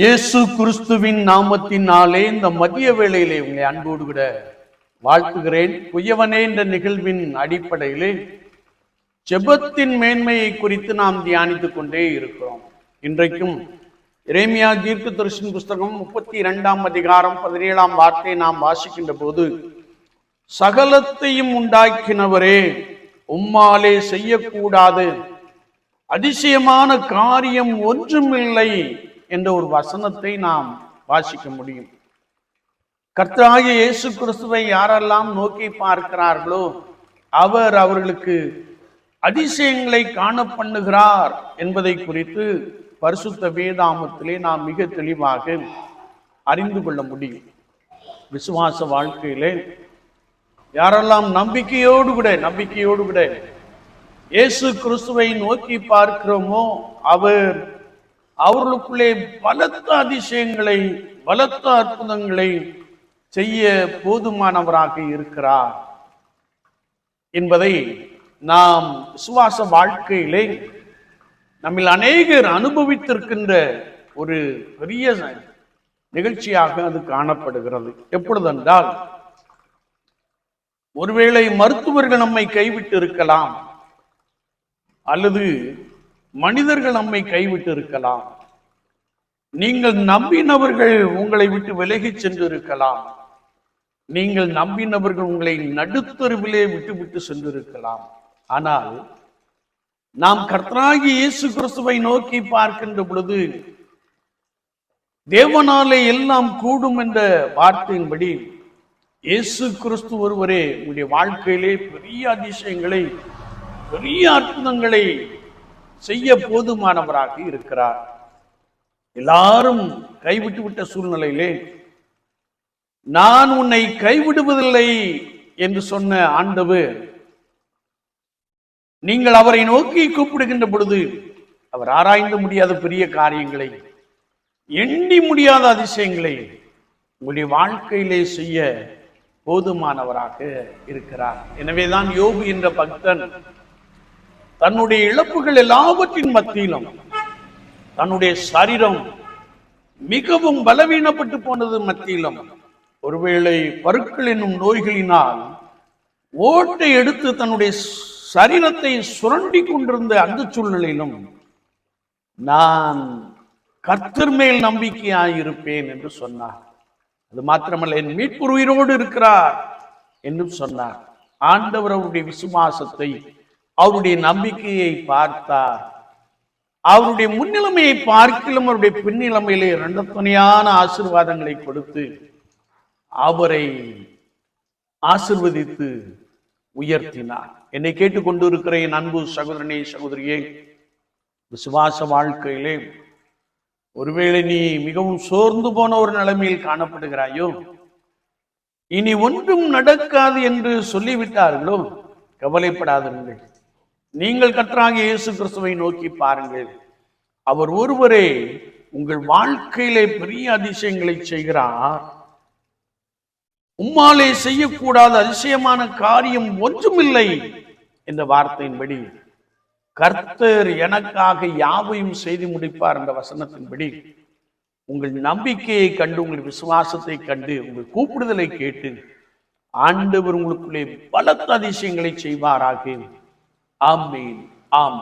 இயேசு கிறிஸ்துவின் நாமத்தினாலே இந்த மதிய வேளையிலே உங்களை அன்போடு கூட வாழ்த்துகிறேன். குயவனே என்ற நிகழ்வின் அடிப்படையிலே ஜெபத்தின் மேன்மையை குறித்து நாம் தியானித்து கொண்டே இருக்கிறோம். இன்றைக்கும் இறைமையா தீர்க்க தரிசன புஸ்தகம் முப்பத்தி இரண்டாம் அதிகாரம் பதினேழாம் வார்த்தையை நாம் வாசிக்கின்ற போது சகலத்தையும் உண்டாக்கினவரே உம்மாலே செய்யக்கூடாது. அதிசயமான காரியம் ஒன்றுமில்லை. என்ற ஒரு வசனத்தை நாம் வாசிக்க முடியும். கர்த்தராகிய இயேசு கிறிஸ்துவை யாரெல்லாம் நோக்கி பார்க்கிறார்களோ அவர் அவர்களுக்கு அதிசயங்களை காண பண்ணுகிறார் என்பதை குறித்து பரிசுத்த வேதாமத்திலே நாம் மிக தெளிவாக அறிந்து கொள்ள முடியும். விசுவாச வாழ்க்கையிலே யாரெல்லாம் நம்பிக்கையோடு கூட நம்பிக்கையோடு விட இயேசு கிறிஸ்துவை நோக்கி பார்க்கிறோமோ அவர் அவர்களுக்குள்ளே பலத்த அதிசயங்களை பலத்த அற்புதங்களை செய்ய போதுமானவராக இருக்கிறார் என்பதை நாம் விசுவாச வாழ்க்கையிலே நம்மில் அநேகர் அனுபவித்திருக்கின்ற ஒரு பெரிய நிகழ்ச்சியாக அது காணப்படுகிறது. எப்பொழுதென்றால் ஒருவேளை மருத்துவர்கள் நம்மை கைவிட்டு இருக்கலாம் அல்லது மனிதர்கள் நம்மை கைவிட்டு இருக்கலாம் நீங்கள் நம்பினவர்கள் உங்களை விட்டு விலகிச் சென்று இருக்கலாம் நீங்கள் நம்பினவர்கள் உங்களை நடுத்தருவிலே விட்டு விட்டு சென்றிருக்கலாம். ஆனால் நாம் கர்த்தராகி இயேசு கிறிஸ்துவை நோக்கி பார்க்கின்ற பொழுது தேவனாலே எல்லாம் கூடும் என்ற வார்த்தையின்படி இயேசு கிறிஸ்து ஒருவரே உங்களுடைய வாழ்க்கையிலே பெரிய அதிசயங்களை பெரிய அற்புதங்களை செய்ய போதுமானவராக இருக்கிறார். எல்லாரும் கைவிட்டு விட்ட சூழ்நிலையிலே நான் உன்னை கைவிடுவதில்லை என்று சொன்ன ஆண்டவர் நீங்கள் அவரை நோக்கி கூப்பிடுகின்ற பொழுது அவர் ஆராய்ந்து முடியாத பெரிய காரியங்களை எண்ணி முடியாத அதிசயங்களை உங்களுடைய வாழ்க்கையிலே செய்ய போதுமானவராக இருக்கிறார். எனவேதான் யோபு என்ற பக்தன் தன்னுடைய இழப்புகள் எல்லாவற்றின் மத்தியிலும் தன்னுடைய சரீரம் மிகவும் பலவீனப்பட்டு போனது மத்தியிலும் ஒருவேளை பருக்கள் என்னும் நோய்களினால் ஓட்டை எடுத்து தன்னுடைய சரீரத்தை சுரண்டி கொண்டிருந்த அந்த சூழ்நிலையிலும் நான் கர்த்தர் மேல் நம்பிக்கையாயிருப்பேன் என்று சொன்னார். அது மாத்திரமல்ல என் மீட்புர் இருக்கிறார் என்றும் சொன்னார். ஆண்டவர் அவருடைய விசுவாசத்தை அவருடைய நம்பிக்கையை பார்த்தார். அவருடைய முன்னிலைமையை பார்க்கிலும் அவருடைய பின்னிலைமையிலே இரண்டு துணையான ஆசிர்வாதங்களை கொடுத்து அவரை ஆசிர்வதித்து உயர்த்தினார். என்னை கேட்டுக்கொண்டு இருக்கிற என் அன்பு சகோதரனே சகோதரியே விசுவாச வாழ்க்கையிலே ஒருவேளை நீ மிகவும் சோர்ந்து போன ஒரு நிலைமையில் காணப்படுகிறாயோ இனி ஒன்றும் நடக்காது என்று சொல்லிவிட்டார்களோ கவலைப்படாதீர்கள் நீங்கள் கற்றாக இயேசு கிறிஸ்துவை நோக்கி பாருங்கள். அவர் ஒருவரே உங்கள் வாழ்க்கையிலே பெரிய அதிசயங்களை செய்கிறார். உம்மாலே செய்யக்கூடாத அதிசயமான காரியம் ஒன்றுமில்லை என்ற வார்த்தையின்படி கர்த்தர் எனக்காக யாவையும் செய்து முடிப்பார் என்ற வசனத்தின்படி உங்கள் நம்பிக்கையை கண்டு உங்கள் விசுவாசத்தை கண்டு உங்கள் கூப்பிடுதலை கேட்டு ஆண்டவர் உங்களுக்குள்ளே பலத்த அதிசயங்களை செய்வாராக. Amém. Amém.